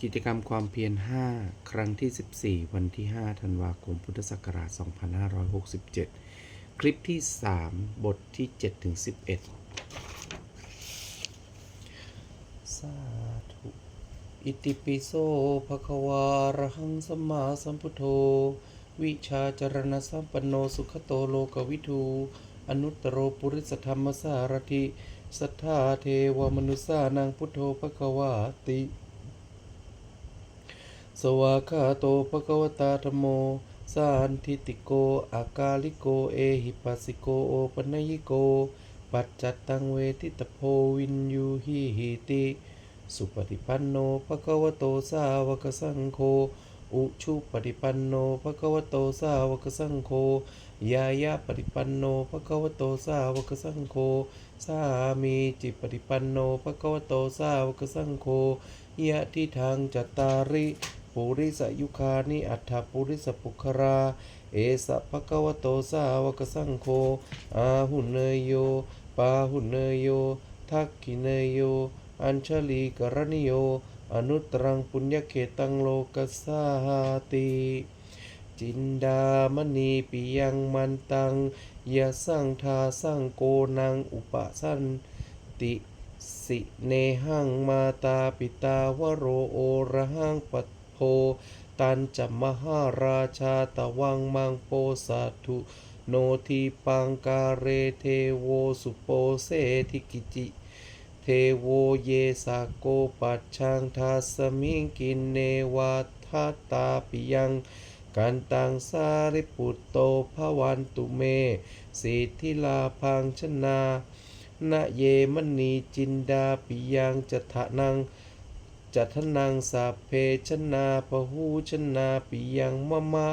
กิจกรรมความเพียร 5 ครั้งที่ 14 วันที่ 5 ธันวาคม พุทธศักราช 2567 คลิปที่ 3 บทที่ 7 ถึง 11 สาธุ อิติปิโสภควาระหังสัมมาสัมพุทโธ วิชาจรณสัมปันโนสุขโตโลกวิทู อนุตตรปุริสธรรมสารถิ สัทธาเทวมนุสานังพุทโธภควาติ สวากาโตภะคะวตาธโม สาันทิติโก อากาลิโก เอหิปัสสิโก โอปัญญิโก ปัจจัตตังเวทิตโพวินยูหิหิติ สุปฏิปันโนภะควะโตสาวกสังโฆ อุชุปฏิปันโนภะควะโตสาวกสังโฆ ยายาปฏิปันโนภะควะโตสาวกสังโฆ สามีจิปฏิปันโนภะควะโตสาวกสังโฆยะทิทางจัตตาริ ปุริสยุคานิอัฏฐปุริสปุครา เอสะภะคะวะโตสาวกสังโฆอาหุเนยโย ปาหุเนยโย ทักขิเนยโย อัญชลีกรณิโย อนุตรังปุญญเขตังโลกัสสาติ จินดามณีปิยังมันตังยะสังทาสังโกนังอุปสันติสิเนหังมาตาปิตาวโรโอระหังปต โพตันจะมหาราชาตะวังมังโปสัตุโนทีปังกาเรเทโวสุโปเสทิกิจิเทโวเยสาโกปัจชังทัสมิงกินเนวาทัตตาปิยัง กันตังสาริปุตโตภวันตุเมสิทธิลาพังชนานะเยมณีจินดาปิยังจัทนัง จัทนังสัพเพชนาปหูชนาปิยังมะมะ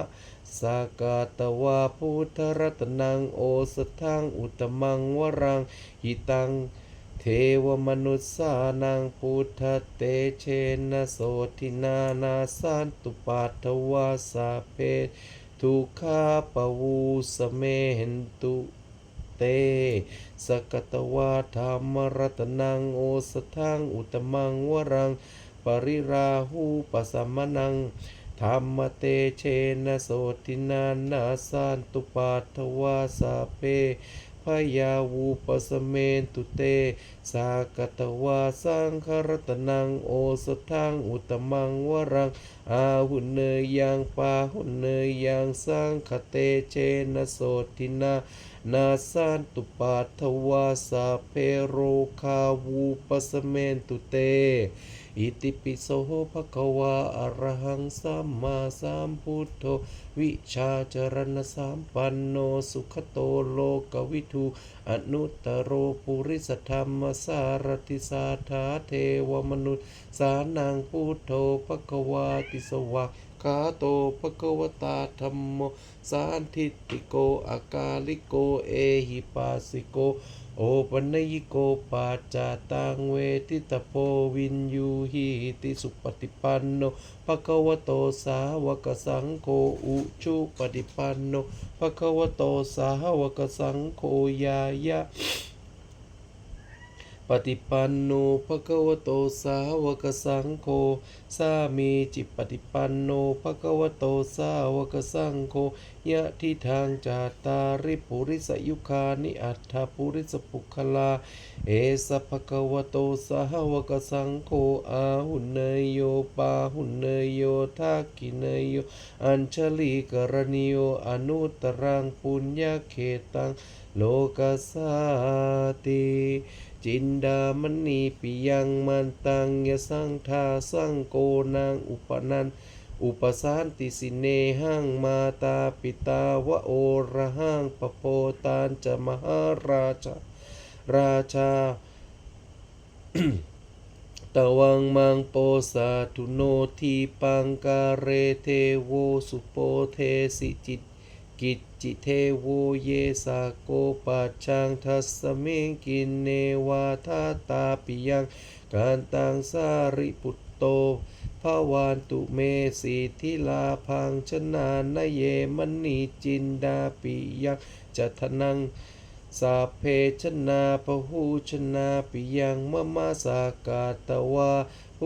สากาตวาพุทธรัตนังโอสทังอุตมังวรังหิตัง เทวมนุษสานังพุทธเตเชนะโสทินานาสันตุปัตถวาสาเพทุขาปวูสเมหนตุเต สกตวาธรรมรัตนังโอสทังอุตมังวรัง ปริราหูปสัมมนังธรรมเตเชนะโสทินานาสันตุปัตถวาสาเพพยาวูปสเมนตุเต สากตวาสังคารตนังโอสทังอุตมังวรัง อาหุเนยยังปาหุเนยยังสังคเตเจนะโสทินานาสันตุปัตถวาสาเพโรคาวูปสเมนตุเต อิติปิโสภะคะวาอะระหังสัมมาสัมพุทโธวิชาจรณสัมปันโนสุขโตโลกวิทูอนุตตโรปุริสธรรมสารติสาธาเทวมนุษย์สานังพุทโธภะคะวาติสวากาโตภะควตาธรรมโมสานทิตติโกอากาลิโก เอหิปัสสิโก โอปัญญิโกปัจจาตังเวทิตโพวินยูหิติสุปฏิปันโนภะคะวะโตสาวกสังโฆอุชุปฏิปันโนภะคะวะโตสาวกสังโฆยายะปฏิปันโนภะคะวะโตสาวกสังโฆสามีจิปฏิปันโนภะคะวะโตสาวกสังโฆยะทิทางจาตาริปุริสยุคานิอัฏฐปุริสปุคลา เอสะภะคะวะโตสาวกสังโฆอาหุเนยโยปาหุเนยโยทักขิเนยโย อัญชลีกรณิโยอนุตรังปุญญาเขตังโลกัสสาติจินดามณีปิยังมันตังยสังทาสังโกนางอุปนัน อุปสานติสิเนหังมาตาปิตาวะโอระหังปโปตานจะมหาราชาราชาตวังมังโปสาทุโนทีปังกาเรเทโวสุโปเทสิจิตกิจจิเทโวเยสาโกปัจชังทัสสมิงกินเนวาทาตาปิยังการตังสาริปุตโต ภาวานตุเมสีทิลาพังชนานเยมณีจินดาปิยังจัทนังสาเพชนาพหูชนาปิยังมะมาสากาตวา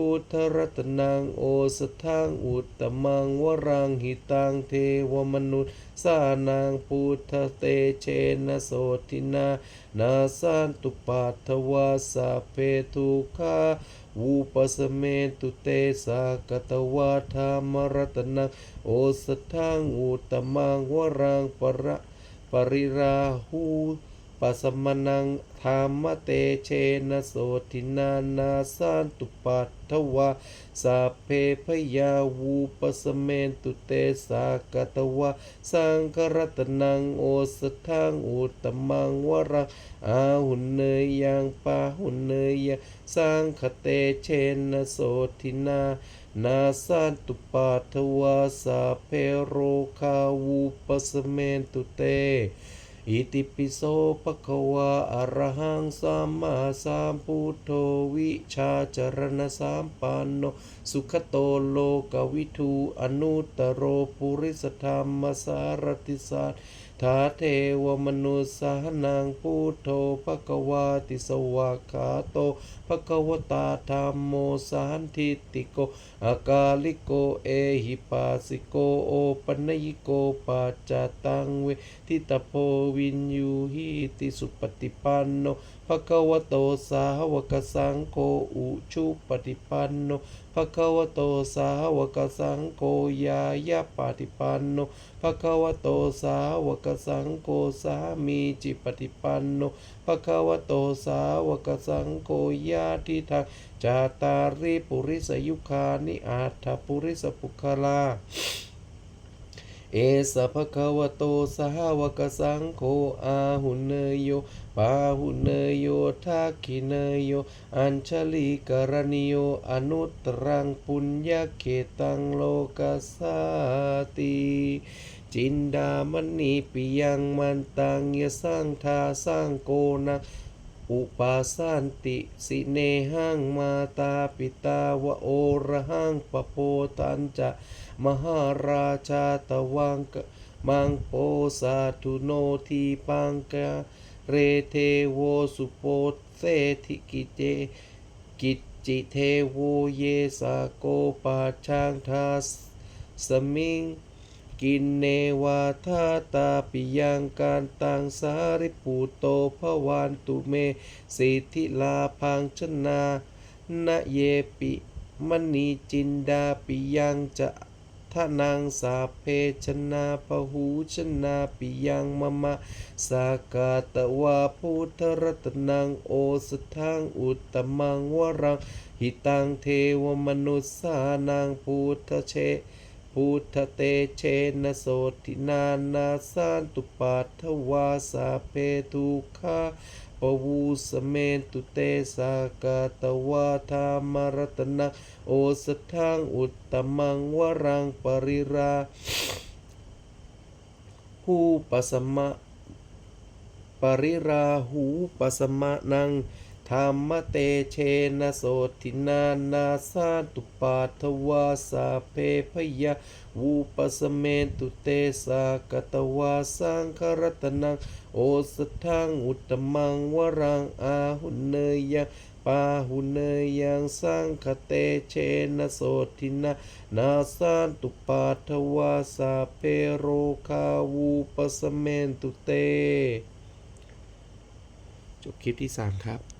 พุทธรัตนังโอสทังอุตตมังวรังหิตังเทวมนุษย์สานังพุทธเตเชนะโสทินานาสันตุปัทวาสเพทุกขาวูปสเมตุเตสากตวาธรรมรัตนังโอสทังอุตตมังวรังประปริราหู ปัสมนังธรรมเตเชนะโสทินานาสันตุปัทถวาสัพเพพยาวูปสเมตุเตสากตวาสังครัตนังโอสทังอุตมังวรังอาหุนเนยยังปาหุนเนยยังสังคเตเชนะโสทินานาสันตุปัทถวาสัพเพโรคาวูปสเมตุเต อิติปิโสปะคะวะอะระหังสัมมาสัมพุทโธวิชาจรณสัมปันโนสุขโตโลกวิทูอนุตตโรปุริสธรรมสารติสั ทาเทวมนุสสานังพุทโธภควาติสวากขาโตภควตาธรรมโมสันทิติโกอากาลิโกเอหิปัสสิโกโอปัญญิโกปัจจตังเวทิตโพวินยูหิติสุปฏิปันโน ภะคะวะโตสาวกสังโฆอุชุปฏิปันโนภะคะวะโตสาวกสังโฆยายะปฏิปันโนภะคะวะโตสาวกสังโฆสามีจิปฏิปันโนภะคะวะโตสาวกสังโฆญาติทังจาตาริปุริสยุคานิอาถปุริสปุคลา เอสะภะคะวะโตสหวกสังโฆอาหุเนยโยปาหุเนยโยทักขิเนยโยอัญชลีกรณิโยอนุตรังปุญญเขตังโลกัสสติจินดามณีปิยังมันตังยสังทาสร้างโกนัง อุปาสันติสิเนหังมาตาปิตาวะโอระหังปโปตันจะมหาราชาตวังกมังโปสาธุโนทีปังกะเรเทโวสุโปเสธิกิเจกิจจิเทโวเยสาโกปาชังทาสสมิง กินเนวาทาตาปิยังการตังสาริปูโตภวันตุเมสิทธิลาพังชนานะเยปิมณีจินดาปิยังจะทะนังสาเพชนาปหูชนาปิยังมะมะสากาตวาพุทธรัตนังโอสทังอุตตมังวรังหิตังเทวมนุสสานังพุทธเช พุทธเตเชนะโสตินานาสันตุปัทวาสาเพทุคาปวูสเมนตุเตสากาตวาธรรมรัตนังโอสทังอุตตมังวรังปริราหูปัสมะปริราหูปัสมะนัง ธรรมเตเชนะโสทินานาสาตุปาทวาสาเพพยาวูปสเมตุเตสากตวาสังครัตนัง โอสทังอุตมังวรังอาหุเนยยังปาหุเนยยังสังคเตเชนะโสทินานาสาตุปาทวาสาเพโรคาวูปสเมตุเต จบคลิปที่ 3 ครับ